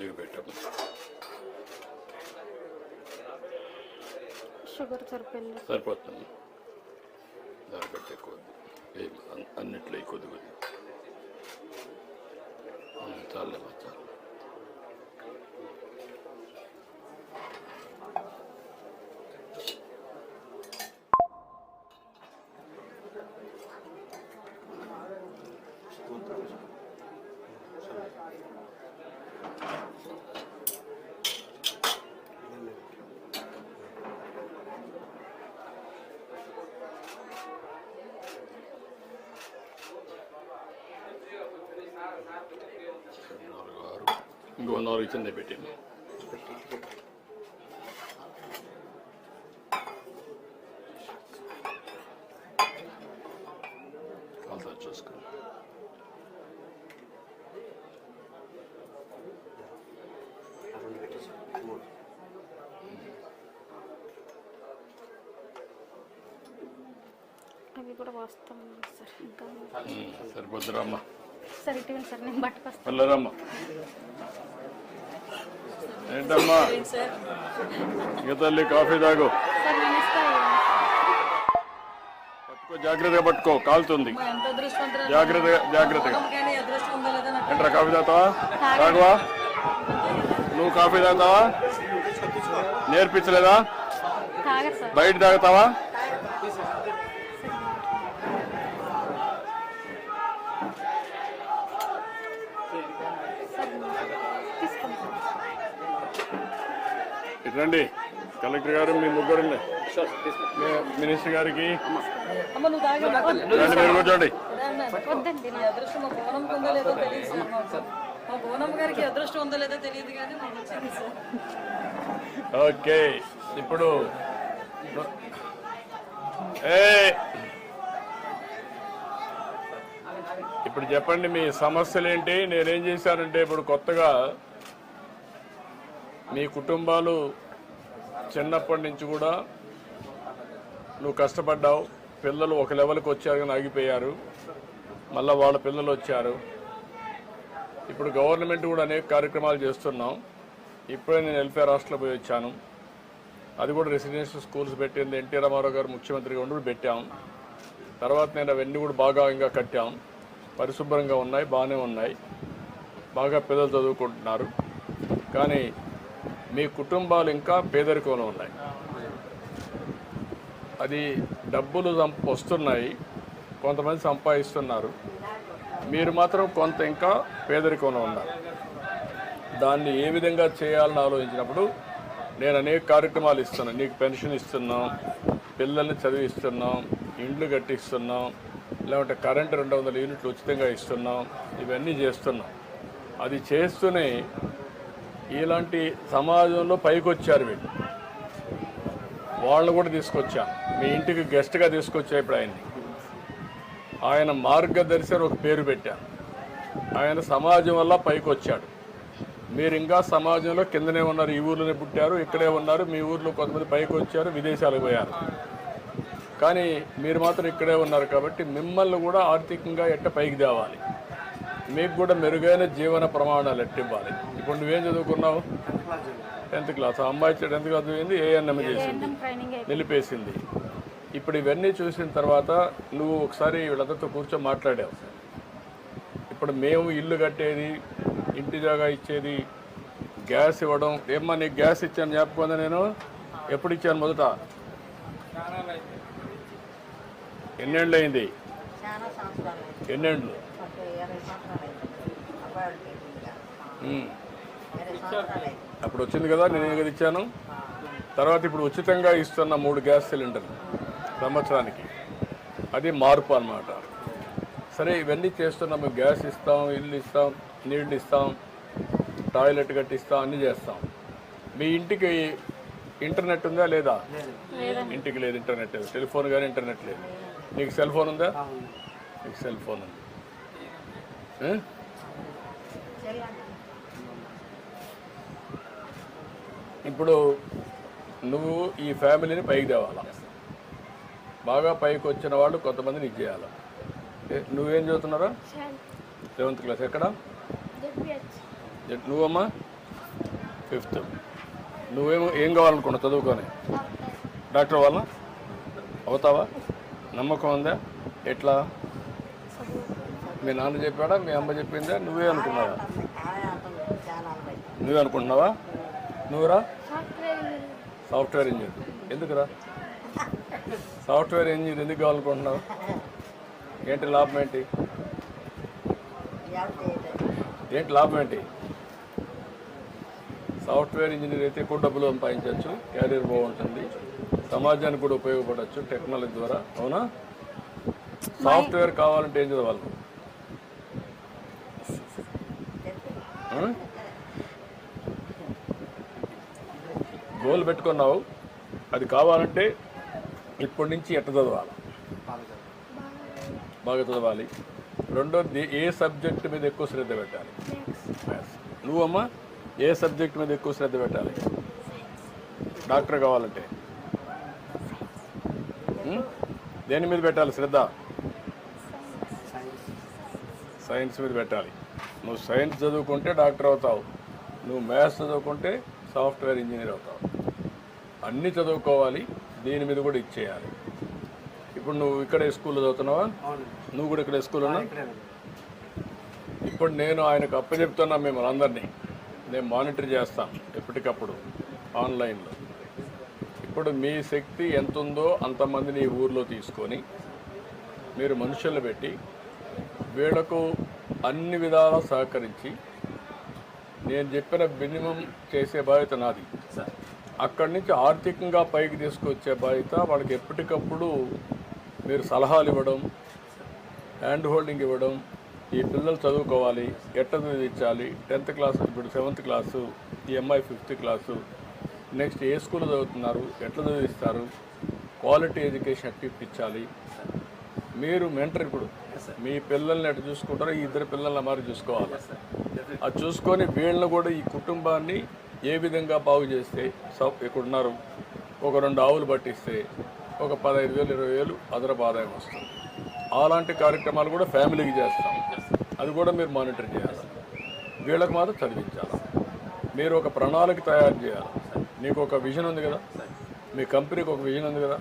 కొద్దిగా పెట్టాము షుగర్ సరిపోతుంది. దాని పెట్టే కొద్ది అన్నిట్లో కొద్ది కొద్ది ఇంకో వన్ అవర్ పెట్టాము పెట్టింది చూసుకోండి రెండు పెట్టేసి మూడు అవి కూడా వస్తాం సార్. ఇంకా అమ్మా సార్ ఇటువంటి సార్ నేను పట్టుకొస్తాను ఏంటమ్మా? ఇక తల్లి కాఫీ తాగు. పట్టుకో జాగ్రత్తగా పట్టుకో కాలుతుంది. జాగ్రత్తగా జాగ్రత్తగా. ఏంట్రా కాఫీ తాగుతావా? తాగువా? నువ్వు కాఫీ తాగుతావా? నేర్పించలేదా? బయట తాగుతావా సార్ తీసుకోండి ఇటు రండి. కలెక్టర్ గారు మీ ముగ్గురు మినిస్టర్ గారికి. సార్. ఓకే ఇప్పుడు ఏ ఇప్పుడు చెప్పండి మీ సమస్యలు ఏంటి? నేనేం చేశానంటే ఇప్పుడు కొత్తగా మీ కుటుంబాలు చిన్నప్పటి నుంచి కూడా నువ్వు కష్టపడ్డావు. పిల్లలు ఒక లెవెల్కి వచ్చారు కానీ ఆగిపోయారు. మళ్ళీ వాళ్ళ పిల్లలు వచ్చారు. ఇప్పుడు గవర్నమెంట్ కూడా అనేక కార్యక్రమాలు చేస్తున్నాం. ఇప్పుడే నేను వెల్ఫేర్ రాష్ట్రంలో పోయి వచ్చాను. అది కూడా రెసిడెన్షియల్ స్కూల్స్ పెట్టింది ఎన్టీ రామారావు గారు ముఖ్యమంత్రిగా ఉండి పెట్టాం. తర్వాత నేను అవన్నీ కూడా బాగా ఇంకా కట్టాం. పరిశుభ్రంగా ఉన్నాయి బాగానే ఉన్నాయి. బాగా పిల్లలు చదువుకుంటున్నారు. కానీ మీ కుటుంబాలు ఇంకా పేదరికంలో ఉన్నాయి. అది డబ్బులు వస్తున్నాయి. కొంతమంది సంపాదిస్తున్నారు. మీరు మాత్రం కొంత ఇంకా పేదరికంలో ఉన్నారు. దాన్ని ఏ విధంగా చేయాలని ఆలోచించినప్పుడు నేను అనేక కార్యక్రమాలు ఇస్తున్నాను. నీకు పెన్షన్ ఇస్తున్నాం పిల్లల్ని చదివిస్తున్నాం ఇండ్లు కట్టిస్తున్నాం లేకుంటే కరెంటు రెండు వందల యూనిట్లు ఉచితంగా ఇస్తున్నాం ఇవన్నీ చేస్తున్నాం. అది చేస్తూనే ఇలాంటి సమాజంలో పైకి వచ్చారు వీళ్ళు. వాళ్ళని కూడా తీసుకొచ్చాం. మీ ఇంటికి గెస్ట్గా తీసుకొచ్చా ఇప్పుడు ఆయన్ని? ఆయన మార్గదర్శి ఒక పేరు పెట్టాను ఆయన సమాజం వల్ల పైకి వచ్చాడు మీరు ఇంకా సమాజంలో కిందనే ఉన్నారు. ఈ ఊర్లోనే పుట్టారు ఇక్కడే ఉన్నారు. మీ ఊర్లో కొంతమంది పైకి వచ్చారు విదేశాలకు పోయారు. కానీ మీరు మాత్రం ఇక్కడే ఉన్నారు కాబట్టి మిమ్మల్ని కూడా ఆర్థికంగా ఎట్ట పైకి తేవాలి? మీకు కూడా మెరుగైన జీవన ప్రమాణాలు ఎట్టివ్వాలి ఇప్పుడు నువ్వేం చదువుకున్నావు? Tenth class. ఆ అమ్మాయి టెన్త్ క్లాస్ చదివింది ఏఎన్ఎం చేసింది. నిలిపేసింది. ఇప్పుడు ఇవన్నీ చూసిన తర్వాత నువ్వు ఒకసారి వీళ్ళందరితో కూర్చొని మాట్లాడావు. ఇప్పుడు మేము ఇల్లు కట్టేది ఇంటి జాగా ఇచ్చేది గ్యాస్ ఇవ్వడం. ఏమ్మా నీకు గ్యాస్ ఇచ్చాను జ్ఞాపకం నేను? ఎప్పుడు ఇచ్చాను మొదట? ఎన్నేళ్ళు అయింది. ఎన్నేళ్ళు? అప్పుడు వచ్చింది కదా నేను కదా ఇచ్చాను? తర్వాత ఇప్పుడు ఉచితంగా ఇస్తున్న మూడు గ్యాస్ సిలిండర్లు సంవత్సరానికి. అది మార్పు అన్నమాట. సరే ఇవన్నీ చేస్తున్నాము గ్యాస్ ఇస్తాం ఇల్లు ఇస్తాం నీళ్ళు ఇస్తాం టాయిలెట్ కట్టిస్తాం అన్నీ చేస్తాం. మీ ఇంటికి ఇంటర్నెట్ ఉందా లేదా? ఇంటికి లేదు ఇంటర్నెట్ లేదు. టెలిఫోన్ కానీ ఇంటర్నెట్ లేదు. నీకు సెల్ ఫోన్ ఉందా? నీకు సెల్ ఫోన్ ఉంది. ఇప్పుడు నువ్వు ఈ ఫ్యామిలీని పైకి తేవాలా? బాగా పైకి వచ్చిన వాళ్ళు కొంతమంది నీకు చేయాలి? నువ్వేం చదువుతున్నారా? Seventh class. ఎక్కడ? నువ్వమ్మా? ఫిఫ్త్. నువ్వేమో ఏం కావాలనుకున్నావు చదువుకొని? డాక్టర్ వాళ్ళ? అవుతావా? నమ్మకం ఉందా? ఎట్లా? మీ నాన్న చెప్పాడా? మీ అమ్మ చెప్పిందా? నువ్వే అనుకున్నావా? నువ్వే అనుకుంటున్నావా? నువ్వురా? సాఫ్ట్వేర్ ఇంజనీర్ ఎందుకురా? సాఫ్ట్వేర్ ఇంజనీర్ ఎందుకు కావాలనుకుంటున్నావు? ఏంటి లాభం ఏంటి? ఏంటి లాభం ఏంటి? సాఫ్ట్వేర్ ఇంజనీర్ అయితే ఎక్కువ డబ్బులు సంపాదించవచ్చు క్యారియర్ బాగుంటుంది సమాజానికి కూడా ఉపయోగపడవచ్చు టెక్నాలజీ ద్వారా అవునా? సాఫ్ట్వేర్ కావాలంటే ఏం చదవాలి? గోల్ పెట్టుకున్నావు. అది కావాలంటే ఇప్పటి నుంచి ఎట్ట చదవాలి? బాగా చదవాలి. రెండోది ఏ సబ్జెక్ట్ మీద ఎక్కువ శ్రద్ధ పెట్టాలి? నువ్వమ్మా ఏ సబ్జెక్ట్ మీద ఎక్కువ శ్రద్ధ పెట్టాలి? డాక్టర్ కావాలంటే? దేని మీద పెట్టాలి శ్రద్ధ? సైన్స్ మీద పెట్టాలి. నువ్వు సైన్స్ చదువుకుంటే డాక్టర్ అవుతావు. నువ్వు మ్యాథ్స్ చదువుకుంటే సాఫ్ట్వేర్ ఇంజనీర్ అవుతావు. అన్నీ చదువుకోవాలి దీని మీద కూడా ఇచ్చేయాలి. ఇప్పుడు నువ్వు ఇక్కడే స్కూల్లో చదువుతున్నావా? నువ్వు కూడా ఇక్కడ స్కూల్లో ఇప్పుడు నేను ఆయనకు అప్పచెప్తున్నా మిమ్మల్ని అందరినీ నేను మానిటర్ చేస్తాను ఎప్పటికప్పుడు ఆన్లైన్లో. ఇప్పుడు మీ శక్తి ఎంత ఉందో అంతమందిని ఈ ఊర్లో తీసుకొని మీరు మనుషులు పెట్టి వీళ్ళకు అన్ని విధాలా సహకరించి నేను చెప్పిన మినిమం చేసే బాధ్యత నాది. అక్కడి నుంచి ఆర్థికంగా పైకి తీసుకొచ్చే బాధ్యత వాళ్ళకి ఎప్పటికప్పుడు మీరు సలహాలు ఇవ్వడం హ్యాండ్ హోల్డింగ్ ఇవ్వడం ఈ పిల్లలు చదువుకోవాలి ఎట్ట చదివించాలి టెన్త్ క్లాస్ ఇప్పుడు సెవెంత్ క్లాసు ఈ అమ్మాయి ఫిఫ్త్ క్లాసు నెక్స్ట్ ఏ స్కూల్ చదువుతున్నారు ఎట్లా చదివిస్తారు క్వాలిటీ ఎడ్యుకేషన్ ఎట్లా ఇప్పించాలి మీరు మెంటర్ ఇప్పుడు. మీ పిల్లల్ని ఎట్లా చూసుకుంటారో ఈ ఇద్దరు పిల్లల్ని మరి చూసుకోవాలి. అది చూసుకొని వీళ్ళని కూడా ఈ కుటుంబాన్ని ఏ విధంగా బాగు చేస్తే స- ఇక్కడ ఉన్నారు ఒక రెండు ఆవులు పట్టిస్తే ఒక పదహైదు వేలు ఇరవై వేలు అదనపు ఆదాయం వస్తుంది. అలాంటి కార్యక్రమాలు కూడా ఫ్యామిలీకి చేస్తాం. అది కూడా మీరు మానిటర్ చేయాలి. వీళ్ళకి మాత్రం చదివించాలి. మీరు ఒక ప్రణాళిక తయారు చేయాలి. నీకు ఒక విజన్ ఉంది కదా? మీ కంపెనీకి ఒక విజన్ ఉంది కదా?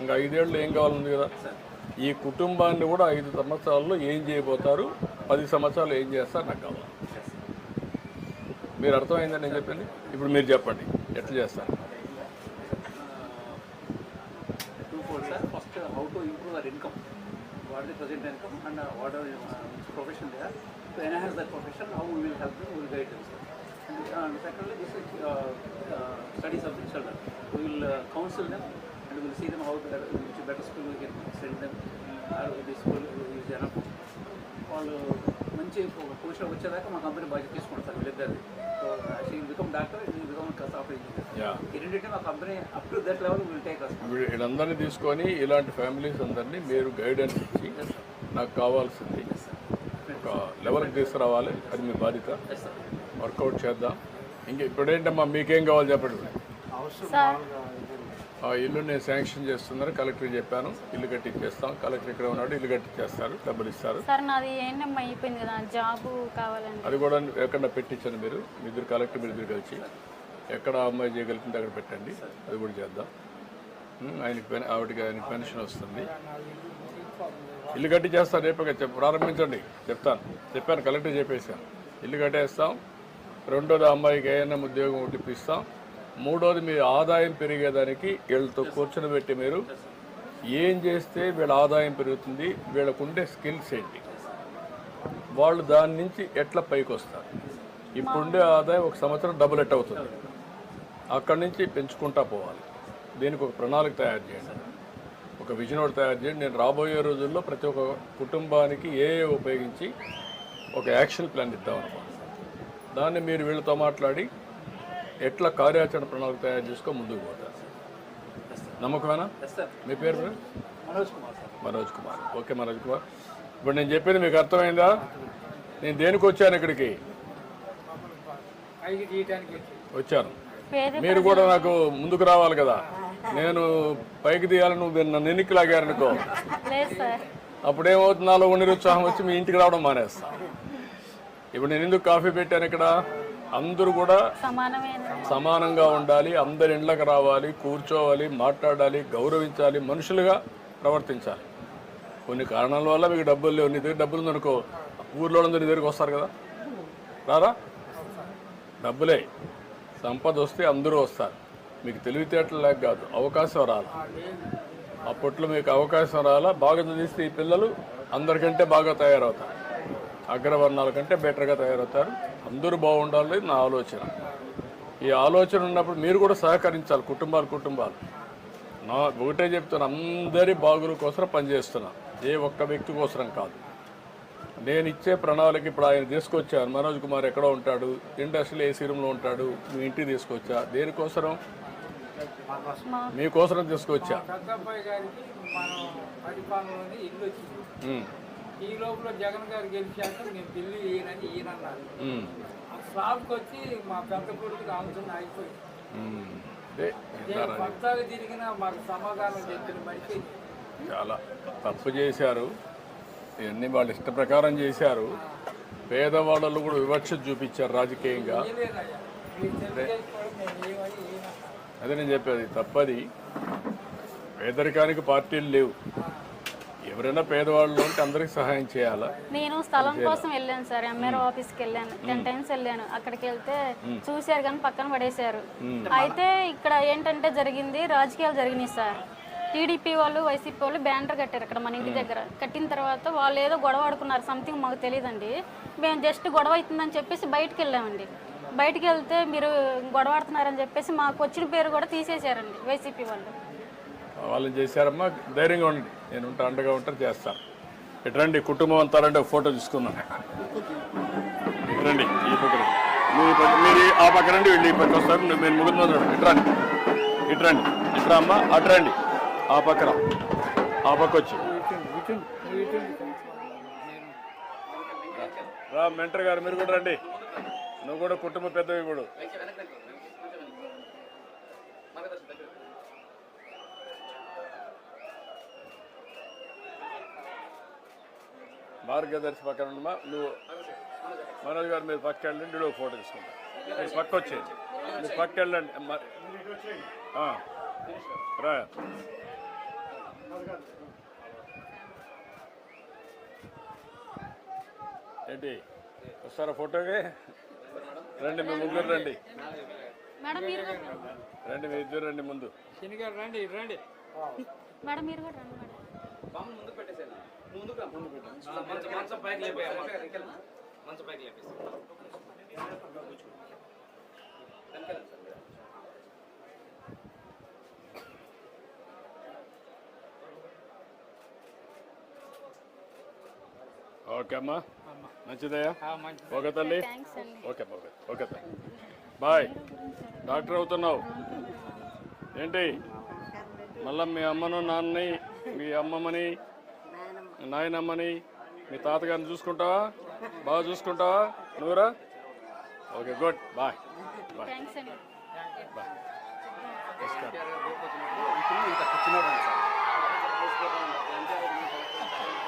ఇంకా ఐదేళ్ళు ఏం కావాలని కదా? ఈ కుటుంబాన్ని కూడా ఐదు సంవత్సరాల్లో ఏం చేయబోతారు? పది సంవత్సరాలు ఏం చేస్తారు నాకు కావాలి. మీరు అర్థమైందని నేను చెప్పండి ఇప్పుడు మీరు చెప్పండి ఎట్లా చేస్తారు? Secondly studies of the children council will see them how to, which better school we can send them. Or the school is enough. వాళ్ళు మంచి పొజిషన్ వచ్చేదాకా మా కంపెనీ బాధ్యత తీసుకుంటారు sir వీళ్ళిద్దరిది so she become doctor become software engineer ఈ రెండింటిని మా company up to that level will take us వీళ్ళందరినీ తీసుకొని ఇలాంటి ఫ్యామిలీస్ అందరినీ మీరు గైడెన్స్ ఇచ్చి నాకు కావాల్సింది ఒక లెవెల్కి తీసుకురావాలి అది మీ బాధ్యత. వర్కౌట్ చేద్దాం. ఇంక ఇప్పుడేంటమ్మా మీకేం కావాలి చెప్పండి. సార్ ఆ ఇల్లు నేను శాంక్షన్ చేస్తున్నాను కలెక్టర్ చెప్పాను. ఇల్లు కట్టించేస్తాం కలెక్టర్ ఇక్కడ ఉన్నాడు. ఇల్లు కట్టించేస్తారు డబ్బులు ఇస్తారు. సార్ నాది ఏంటమ్మా అయిపోయింది కదా? జాబ్ కావాలండి అది కూడా ఎక్కడ పెట్టించాను మీరు? మీ ఇద్దరు కలెక్టర్ మీరు ఇద్దరు కలిసి. ఎక్కడ అమ్మాయి చేయగలుగుతుంటే అక్కడ పెట్టండి. అది కూడా చేద్దాం. ఆయనకి పెన్ ఆవిడకి ఆయనకి పెన్షన్ వస్తుంది. ఇల్లు కట్టి చేస్తాను రేపే ప్రారంభించండి. చెప్తాను. చెప్పాను కలెక్టర్ చెప్పేశాను. ఇల్లు కట్టేస్తాం. రెండోది అమ్మాయికి ఏదైనా ఉద్యోగం ఒకటి ఇప్పిస్తాం మూడోది మీ ఆదాయం పెరిగేదానికి వీళ్ళతో కూర్చొని పెట్టి మీరు ఏం చేస్తే వీళ్ళ ఆదాయం పెరుగుతుంది వీళ్ళకుండే స్కిల్స్ ఏంటి? వాళ్ళు దాని నుంచి ఎట్లా పైకి వస్తారు ఇప్పుడుండే ఆదాయం ఒక సంవత్సరం డబుల్ ఎట్ అవుతుంది. అక్కడి నుంచి పెంచుకుంటా పోవాలి. దీనికి ఒక ప్రణాళిక తయారు చేయండి. ఒక విజన్ ఒకటి తయారు చేయండి. నేను రాబోయే రోజుల్లో ప్రతి ఒక్క కుటుంబానికి ఏ ఉపయోగించి ఒక యాక్షన్ ప్లాన్ ఇద్దాం దాన్ని మీరు వీళ్ళతో మాట్లాడి ఎట్లా కార్యాచరణ ప్రణాళిక తయారు చేసుకో ముందుకు పోతారు నమ్మకమేనా? మీ పేరు? మనోజ్ కుమార్ సార్ మనోజ్ కుమార్. ఓకే మనోజ్ కుమార్. ఇప్పుడు నేను చెప్పింది మీకు అర్థమైందా? నేను దేనికి వచ్చాను ఇక్కడికి? వచ్చాను. మీరు కూడా నాకు ముందుకు రావాలి కదా. నేను పైకి తీయాలని నువ్వు నన్ను ఎన్నికి లాగారనుకో అప్పుడేమవుతుంది నాలో నిరుత్సాహం వచ్చి మీ ఇంటికి రావడం మానేస్తా. ఇప్పుడు నేను ఎందుకు కాఫీ పెట్టాను ఇక్కడ? అందరూ కూడా సమానంగా ఉండాలి అందరి ఇండ్లకు రావాలి కూర్చోవాలి మాట్లాడాలి గౌరవించాలి మనుషులుగా ప్రవర్తించాలి. కొన్ని కారణాల వల్ల మీకు డబ్బులు లేవు. నీ దగ్గర డబ్బులు ఉందనుకో ఊర్లో నీ దగ్గరికి వస్తారు కదా? రారా? డబ్బులే. సంపద వస్తే అందరూ వస్తారు. మీకు తెలివితేటలు లేక కాదు అవకాశం రాలా అప్పట్లో మీకు అవకాశం రాలా బాగా చదివిస్తే ఈ పిల్లలు అందరికంటే బాగా తయారవుతారు. అగ్రవర్ణాల కంటే బెటర్గా తయారవుతారు. అందరూ బాగుండాలి నా ఆలోచన. ఈ ఆలోచన ఉన్నప్పుడు మీరు కూడా సహకరించాలి కుటుంబాలు కుటుంబాలు. నా ఒకటే చెప్తున్నా అందరి బాగుల కోసం పనిచేస్తున్నా. ఏ ఒక్క వ్యక్తి కోసం కాదు. నేను ఇచ్చే ప్రణాళిక ఇప్పుడు ఆయన తీసుకొచ్చాను మనోజ్ కుమార్ ఎక్కడో ఉంటాడు ఇండస్ట్రీలో ఏ రూమ్లో ఉంటాడు మీ ఇంటికి తీసుకొచ్చా? దేనికోసం మీకోసం తీసుకొచ్చా? ఈ లోపల జగన్ గారు గెలిచాక నేను బిల్లు ఈయనని ఈయన ఆ స్లాబ్కి వచ్చి మా పెద్ద కొడుకు ఆలోచన అయిపోయింది? కొత్తగా తిరిగినా మాకు సమాధానం చెప్పిన మనిషి. చాలా తప్పు చేశారు. ఇవన్నీ వాళ్ళ ఇష్ట ప్రకారం చేశారు. పేదవాళ్ళు కూడా వివక్ష చూపించారు రాజకీయంగా. అదే. నేను చెప్పేది తప్పది. పేదరికానికి పార్టీలు లేవు. ఎవరైనా పేదవాళ్ళు ఉంటే అందరికి సహాయం చేయాలా? నేను స్థలం కోసం వెళ్ళాను సార్ ఎంఆర్ఓ ఆఫీస్కి వెళ్ళాను. టెన్ టైమ్స్ వెళ్ళాను. అక్కడికి వెళ్తే చూశారు కానీ పక్కన పడేశారు. అయితే ఇక్కడ ఏంటంటే జరిగింది రాజకీయాలు జరిగినాయి సార్. టీడీపీ వాళ్ళు వైసీపీ వాళ్ళు బ్యానర్ కట్టారు ఇక్కడ మన ఇంటి దగ్గర. కట్టిన తర్వాత వాళ్ళు ఏదో గొడవ ఆడుకున్నారు సంథింగ్ మాకు తెలియదండి మేము జస్ట్ గొడవ అవుతుందని చెప్పేసి బయటకు వెళ్ళామండి. బయటికి వెళ్తే మీరు గొడవ ఆడుతున్నారని చెప్పేసి మాకు వచ్చిన పేరు కూడా తీసేశారండి వైసీపీ వాళ్ళు. వాళ్ళని చేశారమ్మా ధైర్యంగా ఉండండి. నేను ఉంటా అండగా ఉంటాను చేస్తాను ఇటు రండి కుటుంబం అంతా ఫోటో తీసుకుందాం. ఇటు రండి ఈ పక్కన మీరు మీరు ఆ పక్క రండి వీళ్ళు ఈ పక్క వస్తారు. మీరు ముగ్గురు మంది రండి. ఇటు రండి. ఇటు రండి. అమ్మా అటు రండి. ఆ పక్కన ఆ పక్క వచ్చి. రా మెంటర్ గారు మీరు కూడా రండి. నువ్వు కూడా కుటుంబ పెద్దవి కూడా. మార్గదర్శి పక్కన ఉండమా నువ్వు మనోజ్ గారు మీరు పక్క వెళ్ళండి వీడియో ఫోటో తీసుకుంటా. మీరు పక్క వచ్చేయండి మీరు పక్క వెళ్ళండి. రా. ఏంటి? వస్తారా ఫోటోకి? రండి మీ ముగ్గురు రండి. మేడం మీరు కూడా రండి. రండి మీ ఇద్దరు రండి ముందు. రండి రండి. మేడం మీరు కూడా రండి మేడం. ఓకే అమ్మా. మంచిదయ్యా? మంచి ఓకే తల్లి? ఓకే ఓకే ఓకే తల్లి. బాయ్. డాక్టర్ అవుతున్నావు. ఏంటి? మళ్ళా మీ అమ్మను నాన్నని మీ అమ్మమ్మని నాయనమ్మని మీ తాతగారిని చూసుకుంటావా బాగా చూసుకుంటావా నువ్వురా? Okay good. Bye. Bye. Bye. నమస్కారం.